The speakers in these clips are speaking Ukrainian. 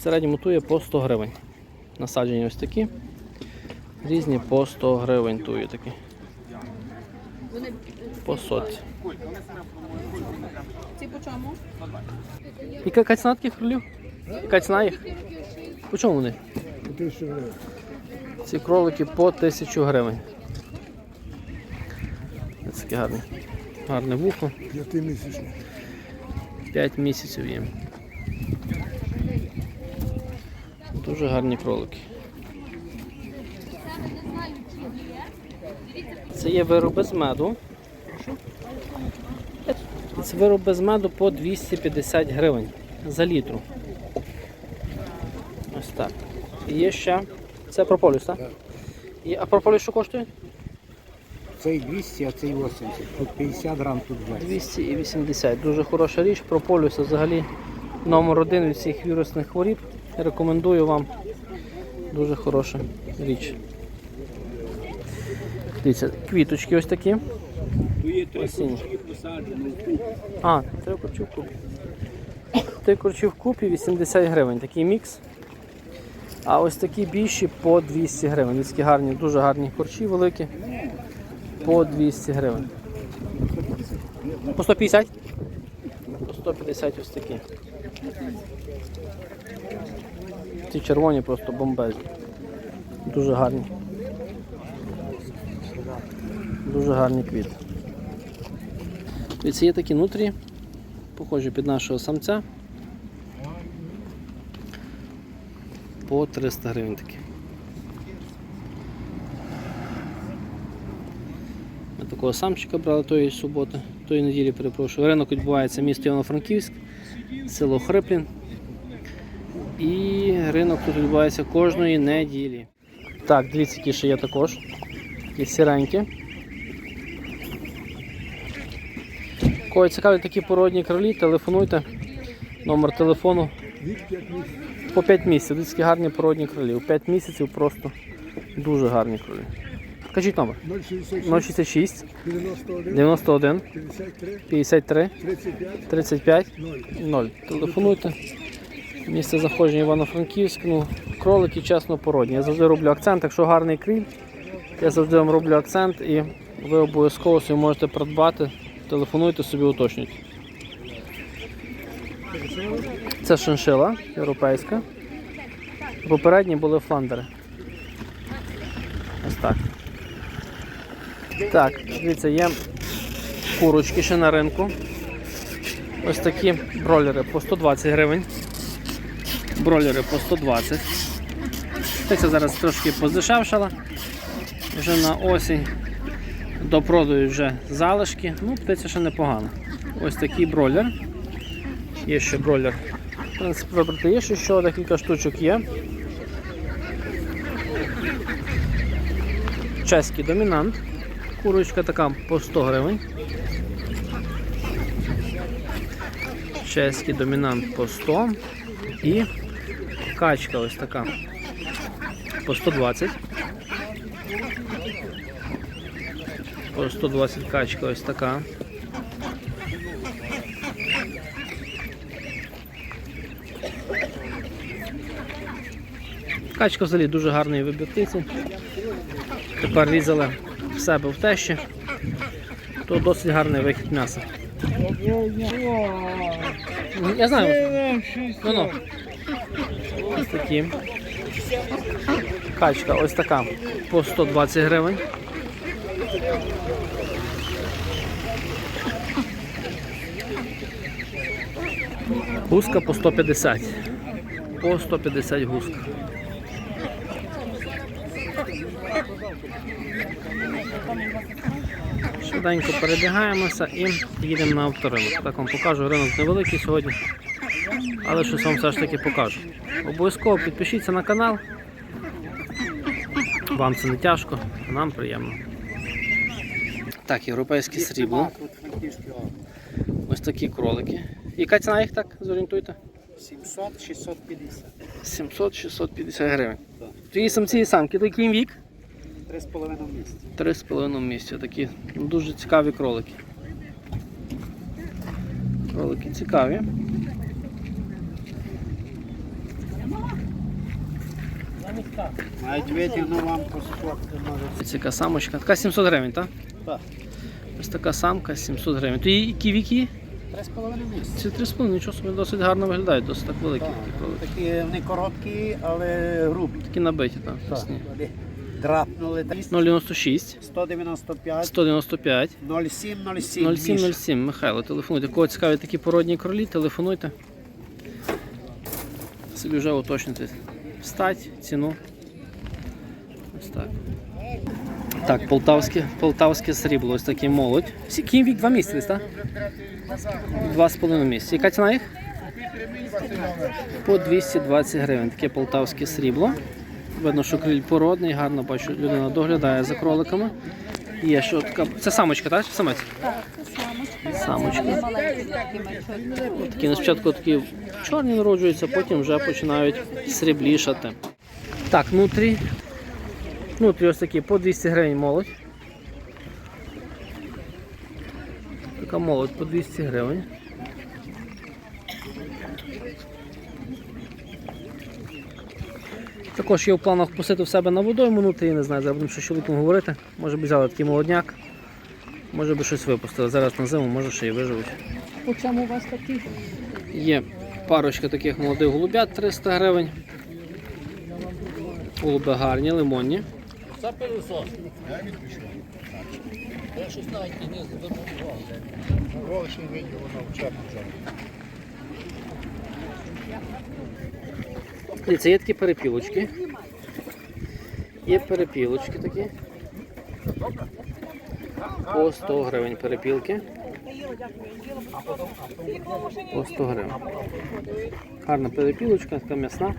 середньому тує по 100 гривень. Насаджені ось такі. Різні по 100 гривень тує такі. По сотці. Ці по чому? Яка ціна таких кролів? Яка ціна їх? По чому вони? Ці кролики по 1000 гривень. Ось таке гарне. Гарне вухо. П'ятимісячний. 5 місяців їм. Дуже гарні кролики. Це є вироби з меду. Це вироби з меду по 250 гривень за літру. Ось так. І є ще. Це прополіс, так? І, а прополіс що коштує? Цей 200, а цей 80. Тут 50 грам, тут 20. 280. Дуже хороша річ. Прополіс взагалі номер один від всіх вірусних хворіб. Рекомендую вам. Дуже хороша річ. Дивіться, квіточки ось такі. Осінні. А, три корчі в купі. Три корчі купі 80 гривень. Такий мікс. А ось такі більші по 200 гривень. Такі гарні, дуже гарні корчі великі. По 200 гривень. По 150? По 150 ось такі. Ці червоні просто бомбезні. Дуже гарні. Дуже гарні квіти. Дивіться, є такі нутрі, похожі під нашого самця. По 300 гривень такі. Ми такого самчика брали тої суботи, тої неділі, перепрошую. Ринок відбувається місто Івано-Франківськ, село Хриплін. І ринок тут відбувається кожної неділі. Так, дивіться, які ще є також. Такі сіренькі. Кого цікаві такі породні кролі, телефонуйте. Номер телефону Вік 5 місяців. по 5 місяців. Дивіться, гарні породні кролі. У 5 місяців просто дуже гарні кролі. Кажіть номер. 066, 066 91, 91 53, 53 35, 35 0. 0. Телефонуйте. Місце заходження Івано-Франківськ. Ну, кролики чесно породні. Я завжди роблю акцент. Якщо гарний кріль, я завжди вам роблю акцент і ви обов'язково собі можете придбати. Телефонуйте собі, уточнюйте. Це шиншила європейська. Попередні були фландери. Ось так. Так, дивіться, є курочки ще на ринку. Ось такі бролери по 120 гривень. Бролери по 120. Птиця зараз трошки поздешевшала. Вже на осінь допродають вже залишки. Ну, птиця ще непогана. Ось такий бройлер. Є ще бройлер. В вибрати є ще що, декілька штучок є. Чеський домінант. Курочка така по 100 гривень. Чеський домінант по 100 і качка ось така по 120. По 120 качка ось така. Качка взагалі дуже гарний вибір птиці. Тепер різали в себе в тещі, то досить гарний вихід м'яса. Я знаю. Ну, ну. Ось такі. Качка ось така по 120 гривень. Гуска по 150. По 150 гуска. Швиденько перебігаємося і їдемо на авторинок. Так вам покажу, ринок невеликий сьогодні, але щось вам все ж таки покажу. Обов'язково підпишіться на канал. Вам це не тяжко, а нам приємно. Так, європейське срібло. Ось такі кролики. Яка ціна їх так? Зорієнтуйте? 700, 650. 700-650 гривень. Твої самці і самки, то який їм вік? 3,5 місяці. Три з. Такі дуже цікаві кролики. Кролики цікаві. Навіть витягну вам по може. Ось самочка. Така 700 гривень, так? Так. Ось така самка 700 гривень. То які віки? Три з половиною місяці. Ці 3,5, нічого собі досить гарно виглядають, досить так великі. Так, такі кролики. Такі вони короткі, але грубі. Такі набиті, так. Вони Драпнули. 096 195, 195 07, 07. 0707. Михайло, телефонуйте. Кого цікаві такі породні кролі, телефонуйте. Собі вже уточнити стать, ціну. Ось так. Так, полтавське, полтавське срібло, ось такий молодь. Скільки вік? Два місяці, так? Два з половиною місяці. Яка ціна їх? По 220 гривень. Таке полтавське срібло. Видно, що криль породний, гарно бачу, людина доглядає за кроликами. Є що така. Це самочка, так? Самець? Так, це самочка. Самочка. Вони такі на спочатку такі чорні народжуються, потім вже починають сріблішати. Так, внутрі. Внутрі ось такі по 200 гривень молодь. Така молодь по 200 гривень. Також є в планах пустити в себе на водойму внутрі, не знаю, зараз будемо з чоловіком говорити. Може б взяли такий молодняк, може би щось випустили. Зараз на зиму, може ще й виживуть. У чому у вас такі? Є парочка таких молодих голубят 300 гривень. Голуби гарні, лимонні. Дивіться, є такі перепілочки. Є перепілочки такі. По 100 гривень перепілки. По 100 гривень. Гарна перепілочка, така м'ясна.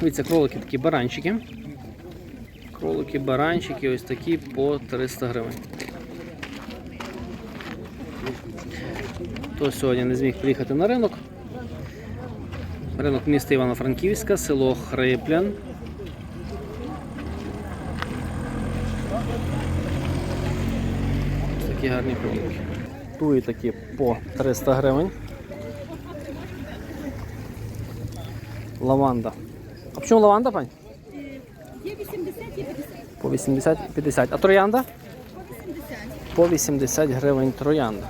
Дивіться, кролики такі баранчики. Кролики, баранчики, ось такі по 300 гривень. Хто сьогодні не зміг приїхати на ринок? Ринок міста Івано-Франківська, село Хриплян. Ось Такі гарні кролики. Туї такі по 300 гривень. Лаванда. А чому лаванда, пань? Є 80 і 50. По 80 і 50. А троянда? По 80 гривень троянда.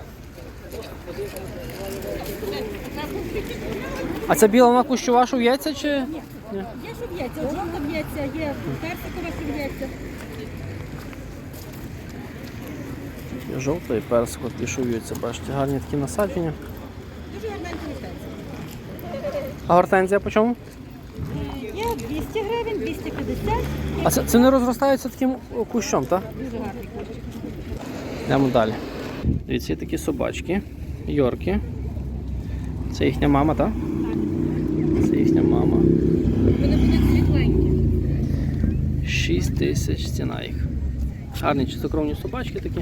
А ця біла вона кущова, що в'ється чи? Є що б'ється, жовта б'ється, є персикова. Є жовта і персик, от пішуються, бачите, гарні такі насадження. Дуже гарненько лишається. А гортензія по чому? Є 200 гривень, 250. А це, це не розростаються таким кущом, так? Дуже гарний. Йдемо далі. Дивіться, є такі собачки, йорки. Це їхня мама, так? Це їхня мама. Вони будуть світленькі. 6 тисяч ціна їх. Гарні чистокровні собачки такі.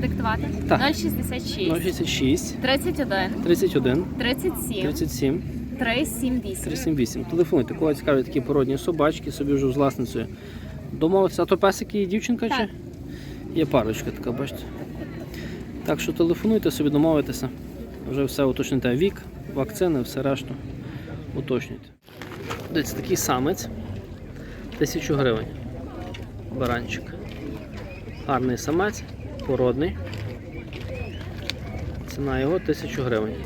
Диктувати Так. 066 066 31 31 37 37 378. 378. Телефонуйте, кого цікаві такі породні собачки, собі вже з власницею домовитися. А то песики і дівчинка чи? Є парочка така, бачите. Так що телефонуйте, собі домовитеся. Вже все уточните. Вік, вакцини, все решту уточнюйте. Дивіться, такий самець. Тисячу гривень. Баранчик. Гарний самець, породний. Ціна його тисячу гривень.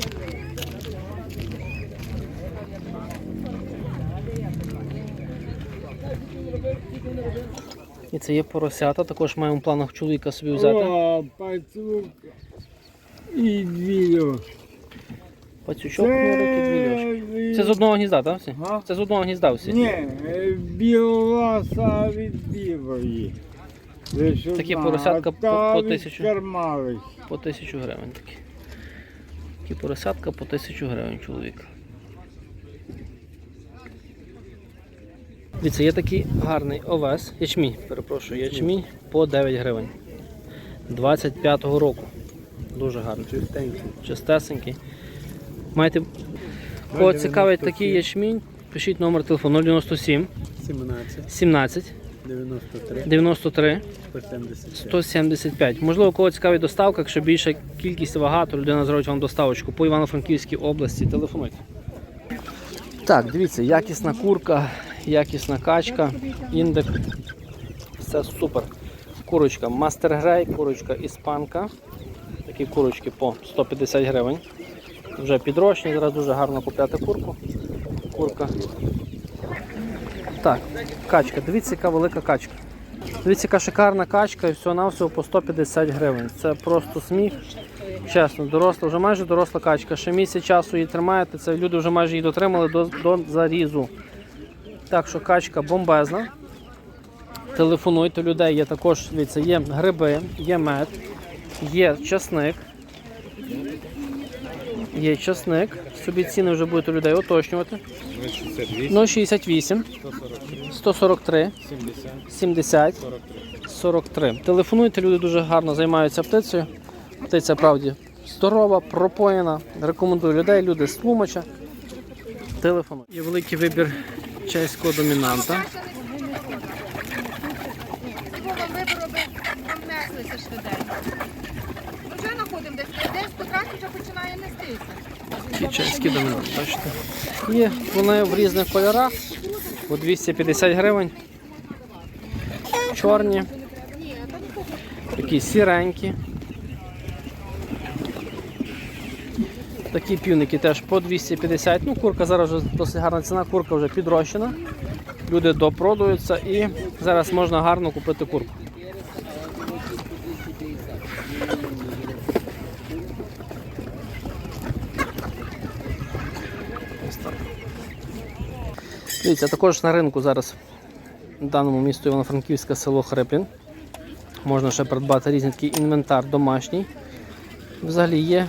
І це є поросята, також маємо в планах чоловіка собі взяти. О, пацюк і двійо. Пацючок, норик і дві льошки. Це з одного гнізда, так? Всі? Га? Це з одного гнізда всі. Ні, білоса від білої. Такі одна, поросятка по- та по від тисячу. Кармалих. По тисячу гривень такі. Такі поросятка по тисячу гривень чоловіка. Дивіться, є такий гарний овес, ячмінь, перепрошую, ячмінь по 9 гривень. 25-го року. Дуже гарний. Чистесенький. Маєте. Кого цікавить такий ячмінь, пишіть номер телефону 097 17, 17 93, 93 170. 175. Можливо, кого цікавить доставка, якщо більша кількість вага, то людина зробить вам доставочку по Івано-Франківській області. Телефонуйте. Так, дивіться, якісна курка, якісна качка, індик. Все супер. Курочка Мастер Грей, курочка іспанка. Такі курочки по 150 гривень. Вже підрощені, зараз дуже гарно купляти курку. Курка. Так, качка. Дивіться, яка велика качка. Дивіться, яка шикарна качка і всього навсього по 150 гривень. Це просто сміх. Чесно, доросла, вже майже доросла качка. Ще місяць часу її тримаєте, це люди вже майже її дотримали до, до зарізу. Так що качка бомбезна. Телефонуйте людей, є також, дивіться, є гриби, є мед, є часник. Є часник. Собі ціни вже будете у людей уточнювати. 068 143 70 43. Телефонуйте, люди дуже гарно займаються птицею. Птиця правді здорова, пропоєна. Рекомендую людей, люди з Тлумача. Телефонуй. Є великий вибір чеського домінанта. Вибороби, швиденько. Ну, Вже знаходимо десь, десь потрохи вже починає нестися. Чеський домінант, бачите. Є вони в різних кольорах. По 250 гривень. Чорні. Такі сіренькі. Такі півники теж по 250. Ну, курка зараз вже досить гарна ціна, курка вже підрощена. Люди допродуються і зараз можна гарно купити курку. Дивіться, також на ринку зараз в даному місту Івано-Франківське село Хрипін. Можна ще придбати різний такий інвентар домашній. Взагалі є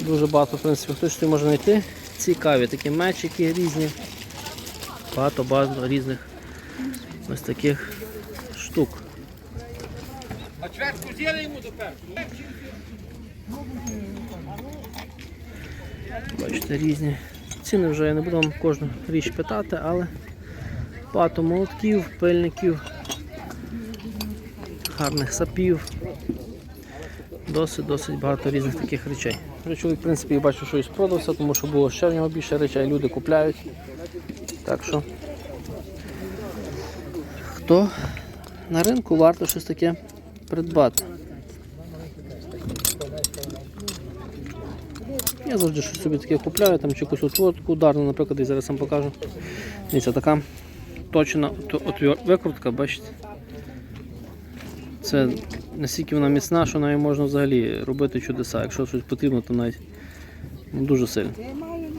дуже багато, в принципі, хтось може знайти. Цікаві такі мечики різні. Багато багато різних ось таких штук. Бачите, різні. Ціни вже я не буду вам кожну річ питати, але багато молотків, пильників, гарних сапів. Досить-досить багато різних таких речей. Вже чоловік, в принципі, я бачу, що і спродався, тому що було ще в нього більше речей, люди купляють. Так що, хто на ринку варто щось таке придбати. Я завжди щось собі таке купляю, там чи якусь отводку ударну, наприклад, я зараз вам покажу. Дивіться, така точна викрутка, бачите. Це настільки вона міцна, що нею можна взагалі робити чудеса. Якщо щось потрібно, то навіть ну, дуже сильно.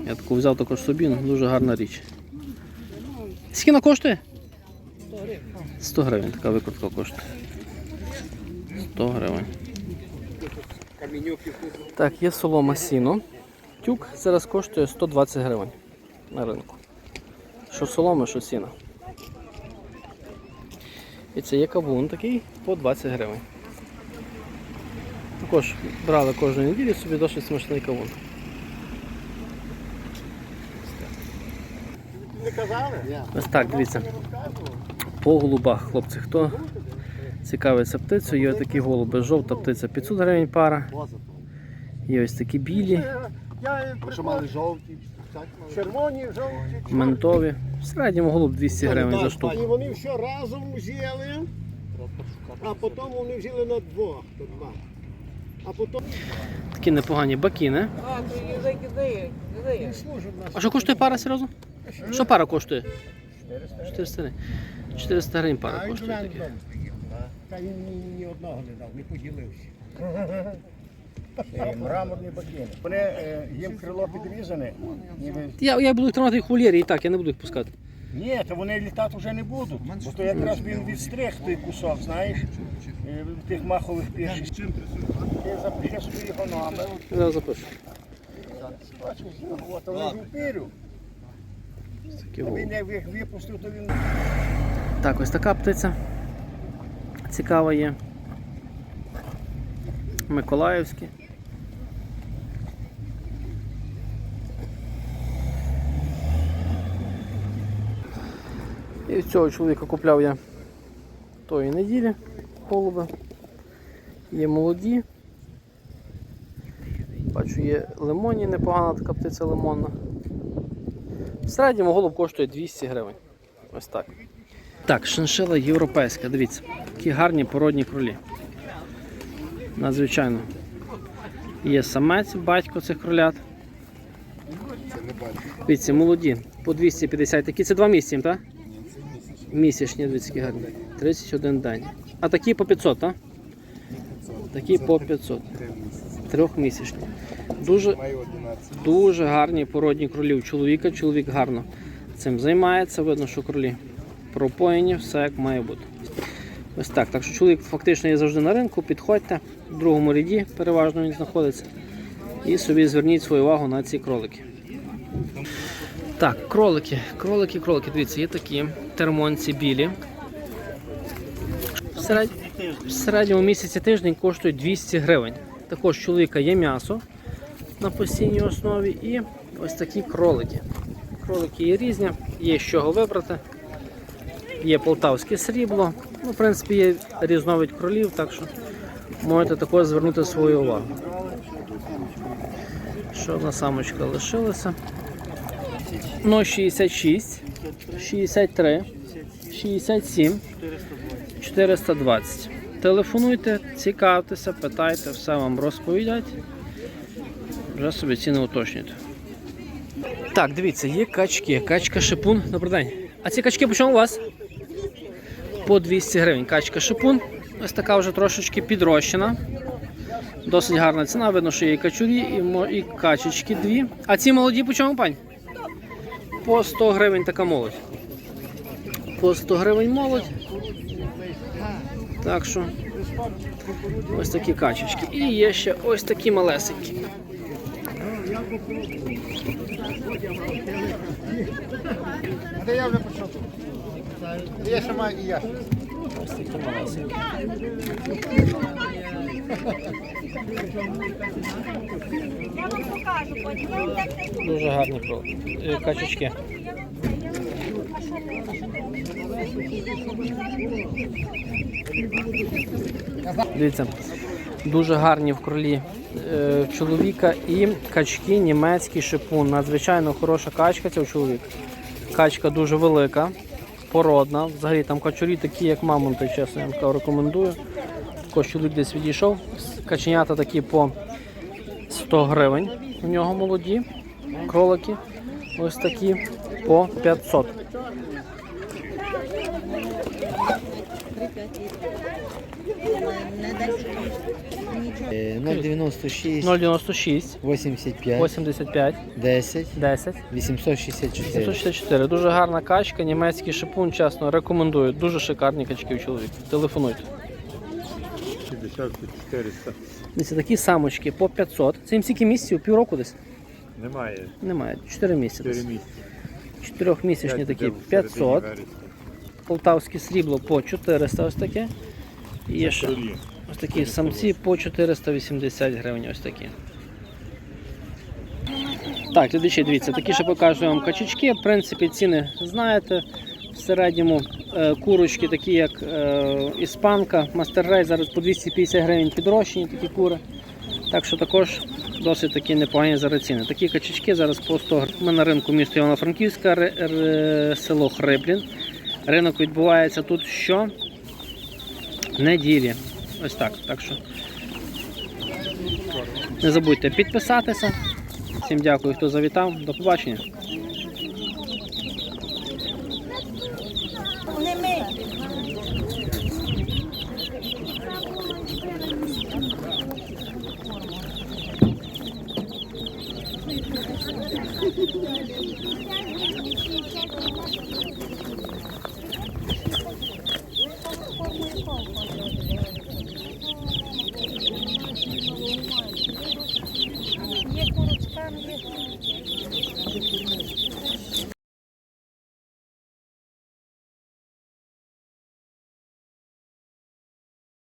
Я таку взяв також собі, ну, дуже гарна річ. Скільки вона коштує? 100 гривень така викрутка коштує. 100 гривень. Так, є солома сіно. Тюк зараз коштує 120 гривень на ринку. Що соломи, що сіна. І це є кавун такий по 20 гривень. Також брали кожної неділі собі досить смачний кавун. Ось так, дивіться. По голубах, хлопці, хто цікавиться птицею, є такі голуби. Жовта птиця 500 гривень пара. Є ось такі білі, Що мали жовті, червоні, жовті. ментові. В середньому голуб 200 гривень за І вони все разом взяли, а потім вони взяли на двох, то два. А потім Такі непогані бакіни. А що коштує пара серйозно? Що пара коштує? 400 гривень. 400 гривень пара коштує такі. та він ні, ні одного не дав, не поділився. Мраморні бакіни. Вони е, їм крило підрізане. Ніби... Я, я буду їх тримати в вольєрі і так, я не буду їх пускати. Ні, то вони літати вже не будуть. Бо то якраз він відстриг той кусок, знаєш, е, тих махових пішів. Ти запишеш собі його номер. Я зараз запишу. Бачиш, от, а вони А голуби. він як їх випустив, то він Так, ось така птиця. Цікава є. Миколаївські. І цього чоловіка купляв я тої неділі голуби. Є молоді. Бачу, є лимонні, непогана така птиця лимонна. В середньому голуб коштує 200 гривень. Ось так. Так, шиншила європейська, дивіться, які гарні породні кролі. Надзвичайно. Є самець, батько цих кролят. Дивіться, молоді, по 250. Такі це два місяці, так? Місячні, дивіться, які гарні. 31 день. А такі по 500, так? Такі по 500. Трьохмісячні. Дуже, дуже гарні породні кролі у чоловіка. Чоловік гарно цим займається. Видно, що кролі пропоєні, все як має бути. Ось так. Так що чоловік фактично є завжди на ринку. Підходьте в другому ряді, переважно він знаходиться. І собі зверніть свою увагу на ці кролики. Так, кролики, кролики, кролики. Дивіться, є такі термонці білі. В, серед... в середньому місяці тиждень коштують 200 гривень. Також чоловіка є м'ясо на постійній основі і ось такі кролики. Кролики є різні, є з чого вибрати. Є полтавське срібло. Ну, в принципі, є різновид кролів, так що можете також звернути свою увагу. Ще одна самочка лишилася. Ну, 66, 63, 67, 420. Телефонуйте, цікавтеся, питайте, все вам розповідять. Вже собі ціни уточнюйте. Так, дивіться, є качки. Качка шипун. Добрий день. А ці качки по у вас? По 200 гривень. Качка шипун. Ось така вже трошечки підрощена. Досить гарна ціна. Видно, що є і качурі, і, качечки дві. А ці молоді по пань? По 100 гривень така молодь. По 100 гривень молодь. Так що ось такі качечки. І є ще ось такі малесенькі. Де я вже почав? Я ще маю і я. Ось такі малесенькі. Дуже гарні про- е, качечки. Дивіться, дуже гарні в кролі е, чоловіка і качки, німецький шипун. Надзвичайно хороша качка цього чоловіка. Качка дуже велика, породна. Взагалі там качурі такі, як мамонти, чесно, я вам рекомендую. Також чоловік десь відійшов. Каченята такі по 100 гривень. У нього молоді. Кролики ось такі по 500. Е, 096 096 85 85 10 10 864. 764. Дуже гарна качка, німецький шипун, чесно, рекомендую. Дуже шикарні качки у чоловіка. Телефонуйте. 50 400. Дивіться, такі самочки по 500. Це їм скільки місяців? Півроку десь? Немає. Немає. 4 місяці. 4 десь. місяці. Чотирьохмісячні такі йде в середині 500. Полтавське срібло по 400 ось таке. І є ще ось такі самці по 480 гривень. Ось такі. Так, глядачі, дивіться, такі ще покажу вам качечки. В принципі, ціни знаєте. В середньому е, курочки, такі як е, іспанка, мастер зараз по 250 гривень підрощені такі кури. Так що також досить такі непогані зараз ціни. Такі качечки зараз по 100 гривень. Ми на ринку міста Івано-Франківська, село Хриплін. Ринок відбувається тут що? Неділі. Ось так. Так що не забудьте підписатися. Всім дякую, хто завітав. До побачення. Не ми.